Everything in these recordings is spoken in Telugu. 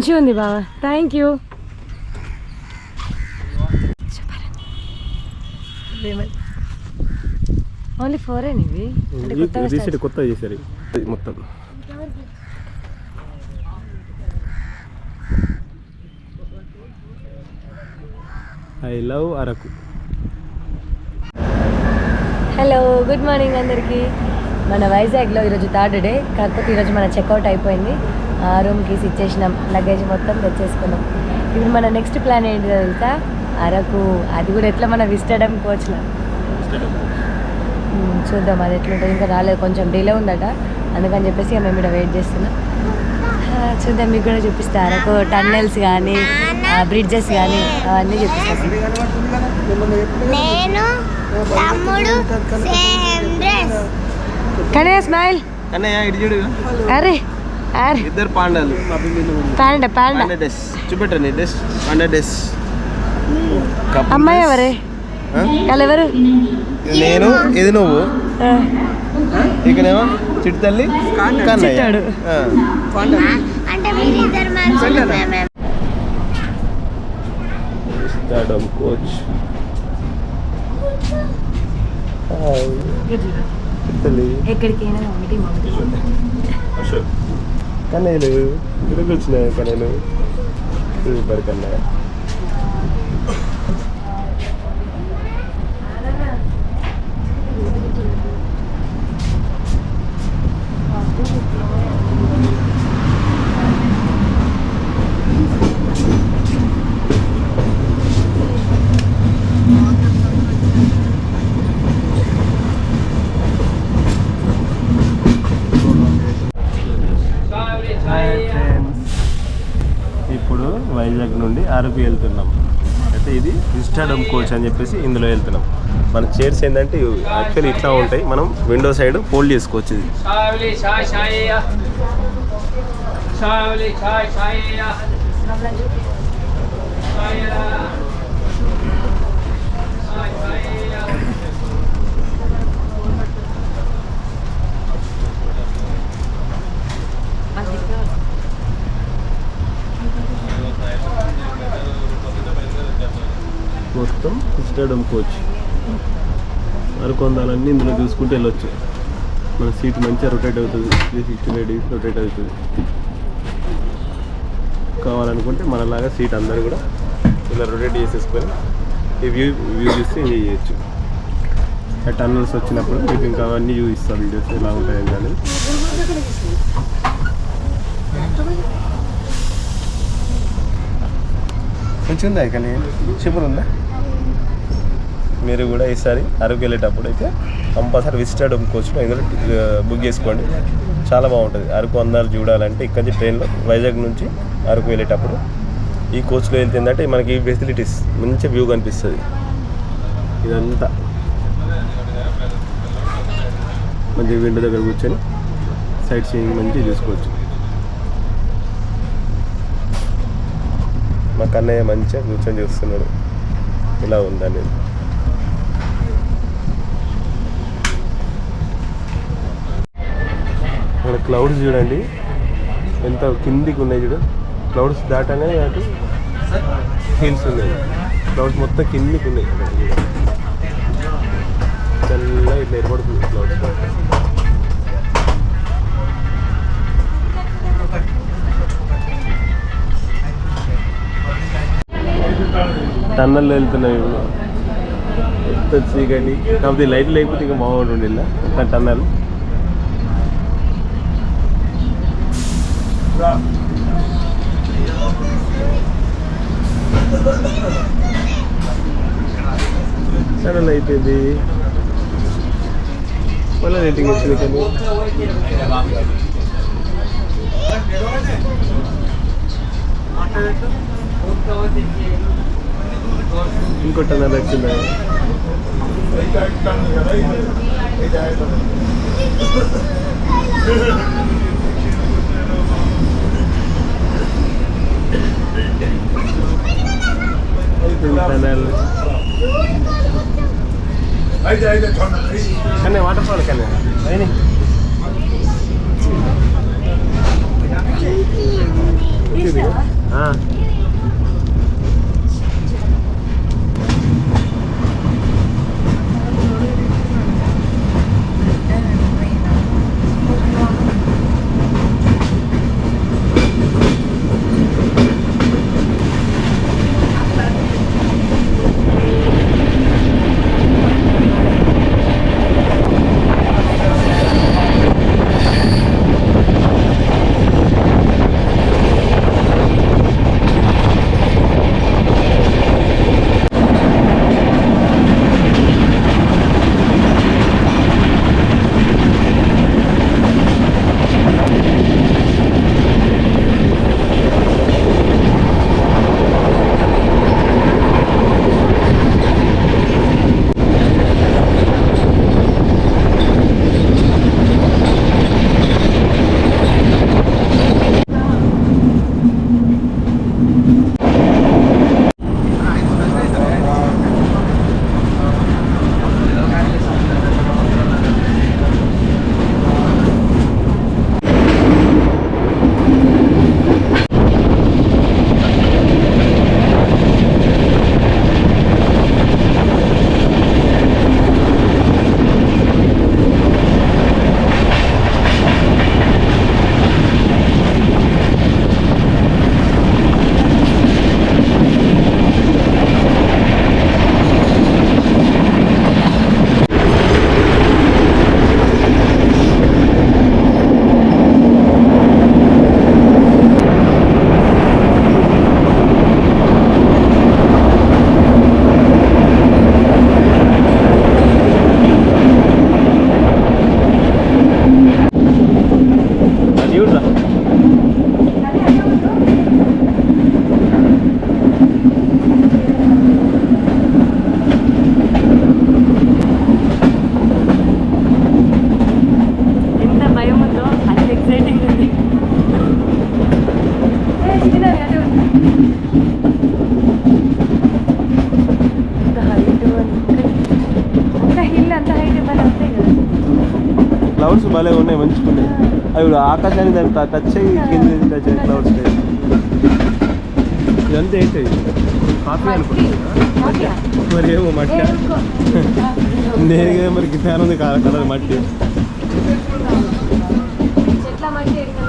మంచిగా ఉంది బావా. థ్యాంక్ యూ ఓన్లీ ఫోర్ ఇవి రీసెంట్ కొత్తగా చేశారు మొత్తం. I love Araku hello good morning అందరికీ. మన వైజాగ్లో ఈరోజు థర్డ్ డే. కాకపోతే ఈరోజు మన చెక్అవుట్ అయిపోయింది. ఆ రూమ్కి ఇచ్చేసినాం లగేజ్ మొత్తం తెచ్చేసుకున్నాం. ఇప్పుడు మన నెక్స్ట్ ప్లాన్ ఏంటి తెలుసా? అరకు. అది కూడా ఎట్లా మన విస్టడం కోచ్లో చూద్దాం అది ఎట్లుంటుంది. ఇంకా రాలేదు. కొంచెం డిలే ఉందట. అందుకని చెప్పేసి ఇక మేము ఇక్కడ వెయిట్ చేస్తున్నాం. చూద్దాం. మీకు కూడా చూపిస్తా. అరకు టన్నెల్స్ కానీ బ్రిడ్జెస్ కానీ అవన్నీ చూపిస్తాను నేను తమ్ముడు సేమ్ డ్రెస్ కానీ స్మైల్ అరే ఇద్దరు పాండాలు పాండ పాండ డ్రెస్ చూపెట్టండి డ్రెస్ పాండా డ్రెస్ అమ్మాయి ఎవరే వాళ్ళు ఎవరు నేను ఇది నువ్వు ఆ, ఇక్కడేమో చిట్టు తల్లి స్టాడమ్ కోచ్ ఎక్కడికైనా ఒకటి మమ్మీ కన్నయ్యలు ఇక్కడికి వచ్చినాయి కన్నయ్యలు సూపర్ కన్నయ్య హాయ్ ఫ్రెండ్స్ ఇప్పుడు వైజాగ్ నుండి అరకు వెళ్తున్నాం అయితే ఇది అమ్ముకోవచ్చు కోచ్ అని చెప్పేసి ఇందులో వెళ్తున్నాం. మన చైర్స్ ఏంటంటే యాక్చువల్లీ ఇట్లా ఉంటాయి. మనం విండో సైడ్ ఫోల్డ్ చేసుకోవచ్చు ఇది. Charlie, మొత్తం విస్టాడమ్ మరికొందాలన్నీ ఇందులో చూసుకుంటే వెళ్ళొచ్చు. మన సీట్ మంచిగా రొటేట్ అవుతుంది. Three sixty five degrees rotate అవుతుంది. కావాలనుకుంటే మనలాగా సీట్ అందరు కూడా ఇలా రొటేట్ చేసేసుకొని ఈ వ్యూ వ్యూ చూస్తే ఎంజాయ్ చేయొచ్చు. టన్నల్స్ వచ్చినప్పుడు మీకు ఇంకా అవన్నీ చూపిస్తాం వీడియోస్ ఎలా ఉంటాయని కానీ. మంచిగా ఉందా కానీ సూపర్ ఉందా మీరు కూడా ఈసారి అరకు వెళ్ళేటప్పుడు అయితే కంపల్సరీ విజిటెడ్ కోచ్లో ఇందులో బుక్ చేసుకోండి. చాలా బాగుంటుంది. అరకు అందాలు చూడాలంటే ఇక్కడి నుంచి ట్రైన్లో వైజాగ్ నుంచి అరకు వెళ్ళేటప్పుడు ఈ కోచ్లో వెళ్తే ఏంటంటే మనకి ఈ ఫెసిలిటీస్ మంచి వ్యూ కనిపిస్తుంది. ఇదంతా. మంచి విండో దగ్గర కూర్చొని సైడ్ సీయింగ్ మంచిగా చూసుకోవచ్చు. మా కన్నయ్య మంచిగా కూర్చొని చూస్తున్నాడు. ఇలా ఉందా నేను అక్కడ క్లౌడ్స్ చూడండి. ఎంత కిందికి ఉన్నాయి చూడు. క్లౌడ్స్ దాటనే అటు హిల్స్ ఉన్నాయి. క్లౌడ్స్ మొత్తం కిందికి ఉన్నాయి చల్లగా ఇట్లా ఏర్పడుతుంది క్లౌడ్స్ టన్నల్లో వెళ్తున్నాయి ఇప్పుడు. ఎంత చీకటి. కాకపోతే లైట్ లేకపోతే ఇంకా బాగుంటుండే ఇలా. టన్నల్ టన్నల్ అయిపోయింది మళ్ళీ రేటింగ్ వచ్చింది కానీ ఇంకో టన్నల్ వచ్చిందా టన్నల్ కానీ వాటర్ ఫాల్ కానీ అయినాయి వచ్చింది అవి కూడా ఆకాశానికి దాన్ని టచ్ అయ్యి కింద టచ్ అయ్యి క్లౌడ్స్ ఇదంతా ఏంటి? కాఫీ అనుకుంటున్నా? మరి ఏమో మట్టి. నేరుగా మరి గిటార్ ఉంది కలర్ మట్టి చెట్ల మట్టి ఎక్కడ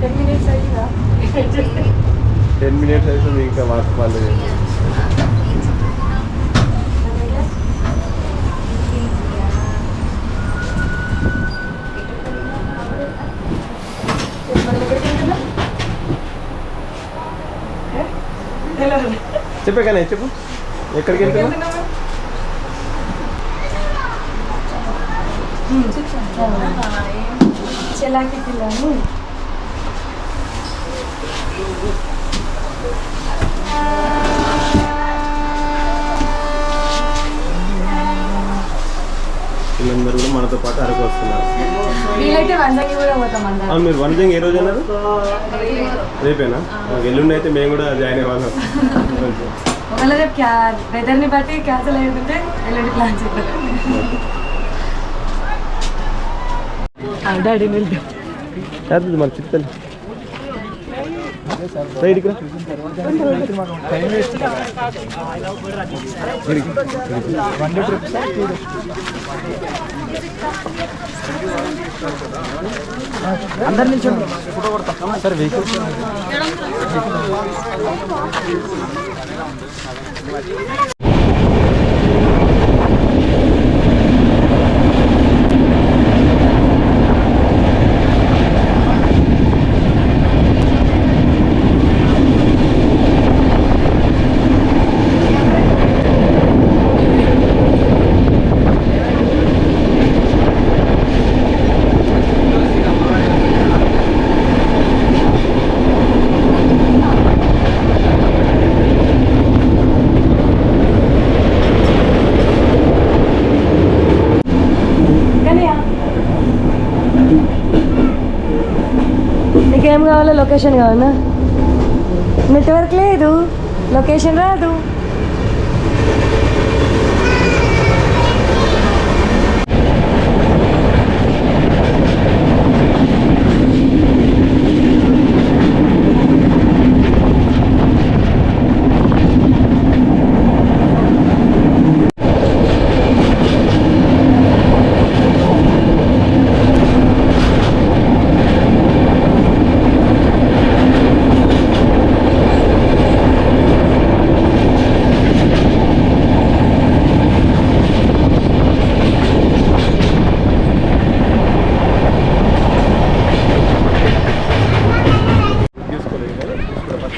టెన్ మినిట్స్ అయిందా టెన్ మినిట్స్ అవుతుంది ఇంకా మాకు వాళ్ళు చెప్పే కానీ చెప్పు ఎక్కడికి వెళ్తున్నావు చెలాకి పిల్లని మనతో పాటు అరకు వస్తున్నారు. మీరు వన్ థింగ్ ఏ రోజు అన్నారు? రేపేనా? మాకు ఎల్లుండి అయితే మేము కూడా జాయిన్ అవ్వాలి ఒకవేళ రేపు క్యా వెదర్ని బట్టి క్యాన్సిల్ అయ్యిందంటే ఎల్లుండి ప్లాన్ చేద్దాం. డాడీ వెళ్తాం చేద్దాం మన చిత్తలు. అందరి నుంచి సార్ వెహికల్స్ కావాలో? లొకేషన్ కావాలా? నెట్వర్క్ లేదు. లొకేషన్ రాదు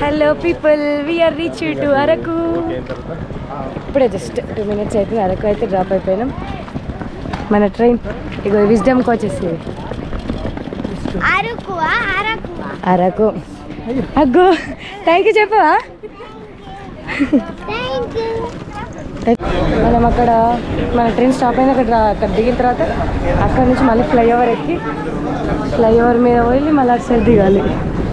hello people we are reach to Araku ఇప్పుడే జస్ట్ టూ మినిట్స్ అయితే అరకు అయితే డ్రాప్ అయిపోయినాం. మన ట్రైన్ ఇగో విజ్డమ్కి వచ్చేసి అరకువా అరకువా అరకు అగ్గు థ్యాంక్ యూ చెప్పవా? మనం అక్కడ మన ట్రైన్ స్టాప్ అయిన అక్కడ అక్కడ దిగిన తర్వాత అక్కడ నుంచి మళ్ళీ ఫ్లైఓవర్ ఎక్కి ఫ్లైఓవర్ మీద వెళ్ళి మళ్ళీ అటు సైడ్ దిగాలి.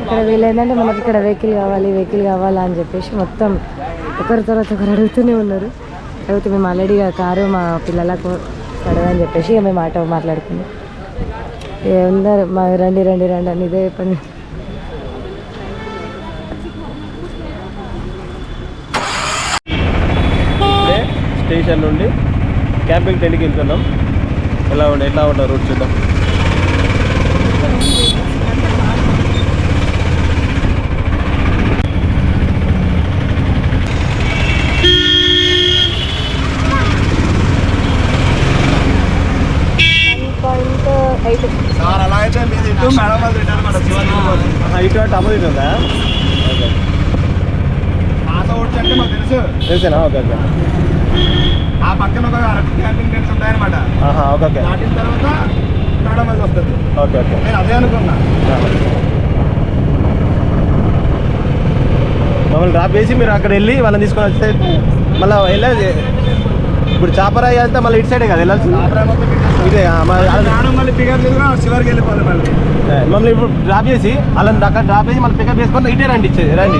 ఇక్కడ వీళ్ళేంటంటే మనకి ఇక్కడ వెహికల్ కావాలి వెహికల్ కావాలా అని చెప్పేసి మొత్తం ఒకరి తర్వాత ఒకరు అడుగుతూనే ఉన్నారు. అడిగితే మేము ఆల్రెడీ కారు మా పిల్లలకు అడగని చెప్పేసి ఇక మేము ఆటో మాట్లాడుకున్నాం. ఇక అందరు మా రండి రండి రండి అని ఇదే పని. స్టేషన్ నుండి క్యాంపింగ్ టెంట్కి వెళ్తున్నాం. ఎలా ఉండే ఎట్లా ఉంటారు రూట్ చూద్దాం. పాయింట్ ఎయిట్ సార్ అలా అయితే మీది ఇటు మేడం వాళ్ళు రిటర్న్ అనమాట శివాజీ ఇటు అటు అమ్మది ఉందా పాత ఓట్స్ అంటే మాకు తెలుసు తెలిసేనా ఓకే ఓకే ఆ పక్కన ఒక అరకు క్యాంపింగ్ టెంట్స్ ఉంటాయన్నమాట ఆహా ఓకే ఓకే దాటిన తర్వాత మేడం వాళ్ళు వస్తుంది ఓకే ఓకే నేను అదే అనుకున్నా మమ్మల్ని డ్రాప్ చేసి మీరు అక్కడ వెళ్ళి వాళ్ళని తీసుకొని వస్తే మళ్ళీ వెళ్ళేది. ఇప్పుడు చాపరాయి అంతా మళ్ళీ ఇటు సైడే కదా వెళ్ళాల్సింది. ఇదే మమ్మల్ని ఇప్పుడు డ్రాప్ చేసి వాళ్ళని అక్కడ డ్రాప్ చేసి మళ్ళీ పికప్ చేసుకొని ఇటే రండి ఇచ్చేది రండి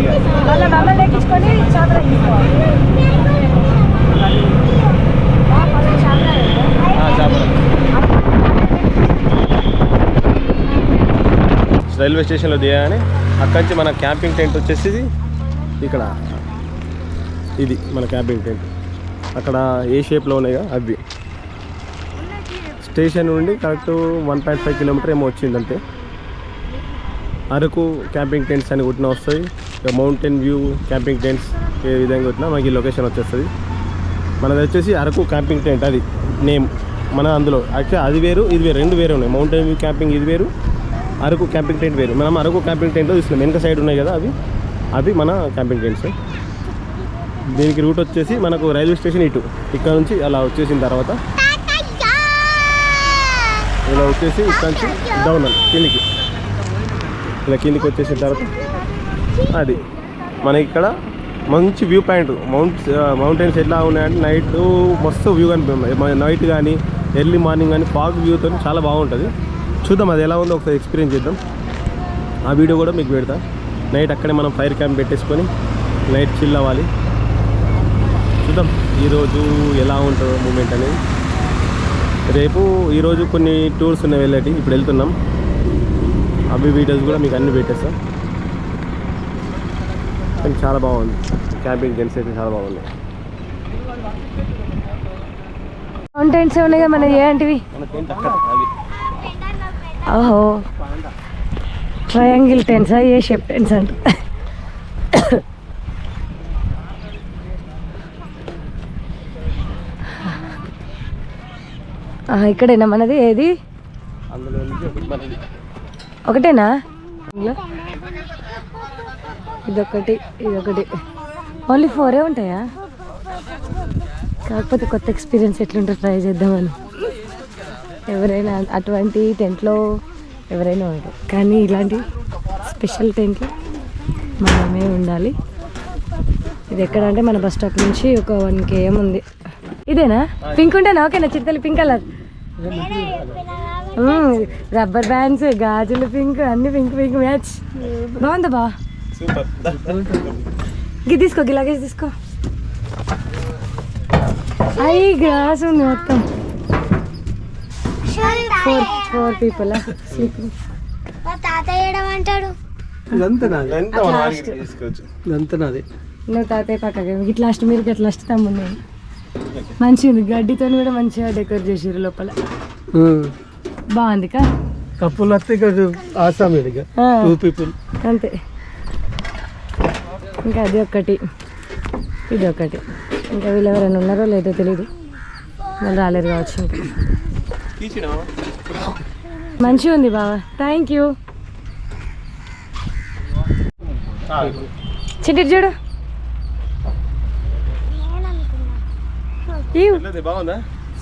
రైల్వే స్టేషన్లో దిగానే అక్కడి నుంచి మన క్యాంపింగ్ టెంట్ వచ్చేసి ఇక్కడ. ఇది మన క్యాంపింగ్ టెంట్ అక్కడ ఏ షేప్లో ఉన్నాయో అవి. స్టేషన్ నుండి correct one point five kilometre ఏమో వచ్చిందంటే అరకు క్యాంపింగ్ టెంట్స్ అని కొట్టిన వస్తాయి. ఇక మౌంటైన్ వ్యూ క్యాంపింగ్ టెంట్స్ ఏ విధంగా కొట్టినా మనకి లొకేషన్ వచ్చేస్తుంది. మనది వచ్చేసి అరకు క్యాంపింగ్ టెంట్ అది నేమ్. మన అందులో. యాక్చువల్లీ అది వేరు ఇది వేరు రెండు వేరే ఉన్నాయి. మౌంటైన్ వ్యూ క్యాంపింగ్ ఇది వేరు అరకు క్యాంపింగ్ టెంట్ వేరు. మనం అరకు క్యాంపింగ్ టెంట్లో తీసుకున్నాం వెనుక సైడ్ ఉన్నాయి కదా అవి. అవి మన క్యాంపింగ్ టెంట్స్. దీనికి రూట్ వచ్చేసి మనకు రైల్వే స్టేషన్ ఇటు. ఇక్కడ నుంచి అలా వచ్చేసిన తర్వాత ఇలా వచ్చేసి ఇక్కడ నుంచి డౌన్ అని కిందికి. ఇలా కిందికి వచ్చేసిన తర్వాత అది. మనకి ఇక్కడ మంచి వ్యూ పాయింట్. మౌంట్ మౌంటైన్స్ ఎట్లా ఉన్నాయంటే నైట్ మస్తు వ్యూ కనిపి నైట్ కానీ ఎర్లీ మార్నింగ్ కానీ ఫాగ్ వ్యూతో చాలా బాగుంటుంది. చూద్దాం అది ఎలా ఉందో ఒకసారి ఎక్స్పీరియన్స్ చేద్దాం. ఆ వీడియో కూడా మీకు పెడతా. నైట్ అక్కడే మనం ఫైర్ క్యాంప్ పెట్టేసుకొని నైట్ చిల్ అవ్వాలి. చూద్దాం ఈరోజు ఎలా ఉంటుందో మూమెంట్ అనేది. రేపు ఈరోజు కొన్ని టూర్స్ ఉన్నాయి వెళ్ళేటి ఇప్పుడు వెళ్తున్నాం. అవి వీడియోస్ కూడా మీకు అన్ని పెట్టేస్తాం. కానీ చాలా బాగుంది. క్యాంపింగ్ జెంట్స్ అయితే చాలా బాగుంది మౌంటైన్స్ ఉన్నాయి కదా మన ఏంటివి ఓహో. ట్రయాంగిల్ టెన్సా ఏ షేప్ టెన్స్ అంటే. ఇక్కడేనా మనది? ఏది? ఒకటేనా? ఇదొకటి ఇదొకటి. ఓన్లీ ఫోరే ఉంటాయా? కాకపోతే కొత్త ఎక్స్పీరియన్స్ ఎట్లుంటే ట్రై చేద్దామని. ఎవరైనా అటువంటి టెంట్లో ఎవరైనా ఉంటారు కానీ ఇలాంటి స్పెషల్ టెంట్లో మనమే ఉండాలి. ఇది ఎక్కడ అంటే మన బస్ స్టాప్ నుంచి ఒక వన్ కేఎం ఉంది. ఇదేనా? పింక్ ఉంటేనా? ఓకేనా చిత్తలు పింక్ కలర్. రబ్బర్ బ్యాండ్స్ గాజులు పింక్ అన్ని పింక్ పింక్ మ్యాచ్ బాగుందా బా సూపర్ గి తీసుకో గి లగేజ్ తీసుకో అయ్యి గ్లాస్ ఉంది మొత్తం ఫోర్ ఫోర్ పీపుల్ స్లీపింగ్ మా తాతయ్య ఏడమంటాడు ఇదంతా నాది ఎంత మనం ఆడికి తీసుకోవచ్చు ఇదంతా నాది నువ్వు తాతయ్య పక్కకి ఇట్లా లాస్ట్ మీరు ఇట్లా లాస్ట్ తమ్ముడు మంచిగా ఉంది గడ్డితో కూడా మంచిగా డెకరేట్ చేసారు లోపల. బాగుంది కా కప్పులు వస్తే ఇక్కడ ఆసాం టూ పీపుల్ అంతే. ఇంకా అది ఒకటి ఇది ఒకటి ఇంకా వీళ్ళు ఎవరైనా ఉన్నారో లేదో తెలియదు వాళ్ళు రాలేరు కావచ్చు ఇంకా. మంచిగా ఉంది బావా థ్యాంక్ యూ చిట్టి చూడు. బాగుందా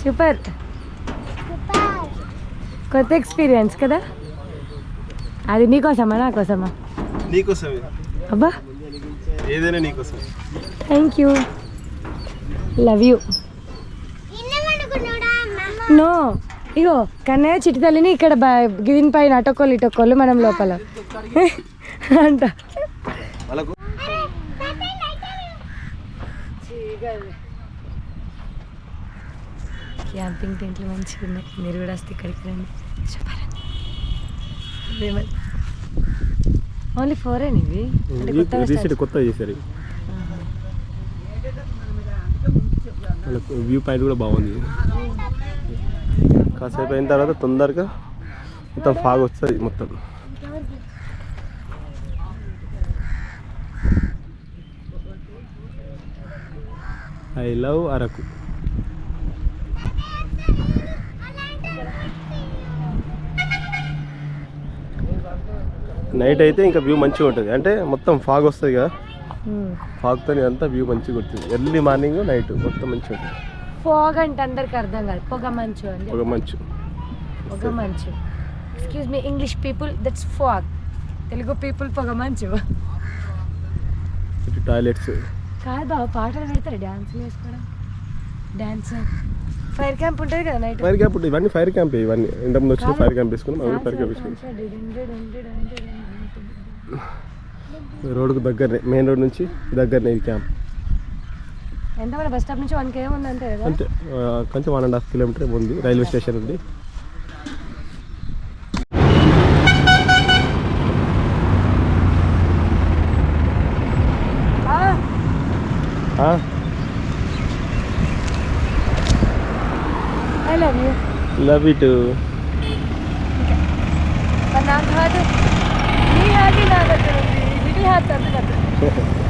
సూపర్ కొత్త ఎక్స్పీరియన్స్ కదా? అది నీకోసమా నా కోసమా నీకోసమే. అబ్బా. ఏదైనా నీకోసం thank you love you no ego Kannayya చిట్టి తల్లిని ఇక్కడ బ- దీని పైన అటొక్కలు ఇటొక్కలు మనం లోపల. అంట. క్యాంపింగ్ టెంట్లు మంచిగా ఉన్నాయి. మీరు కూడా వస్తే ఇక్కడికి రండి. చెప్పాలి ఓన్లీ ఫోర్ ఇవి కొత్తగా కొత్త చేశారు వ్యూ పాయింట్ కూడా బాగుంది. కాసేపు అయిన తర్వాత తొందరగా మొత్తం ఫాగ్ వస్తుంది మొత్తం. ఐ లవ్ అరకు నైట్ అయితే ఇంకా వ్యూ మంచిగా ఉంటుంది. అంటే మొత్తం ఫాగ్ వస్తుంది కదా. ఫాగ్తో అంతా వ్యూ మంచిగా ఉంటుంది ఎర్లీ మార్నింగ్ నైట్ మొత్తం మంచిగా ఉంటుంది. ఫాగ్ అంటే అందరికి అర్థం కాదు. పొగ మంచు అని ఒక మంచు. పొగ మంచు. Excuse me English people that's fog Telugu people పొగ మంచు. టాయిలెట్స్ కాదు బాబు పాటలు పెడతారు. డ్యాన్స్ వేసుకోవడం. డ్యాన్స్ ఫైర్ క్యాంప్ ఉంటుంది కదా నైట్ ఫైర్ క్యాంప్ ఉంటుంది. ఇవన్నీ ఫైర్ క్యాంప్ ఇవన్నీ. ఇంతకుముందు వచ్చిన ఫైర్ క్యాంప్ వేసుకున్నాం అవి ఫైర్ క్యాంప్ వేసుకున్నాం. రోడ్డుకు దగ్గరనే మెయిన్ రోడ్ నుంచి దగ్గరనే ఈ క్యాంప్. ఎంత మన బస్ స్టాప్ నుంచి వన్ కేఎం ఉంది అంతే కొంచెం వన్ అండ్ హాఫ్ కిలోమీటర్ ఉంది రైల్వే స్టేషన్ ఉంది. లవ్ యూ లవ్ ఇట్ మరి నాకు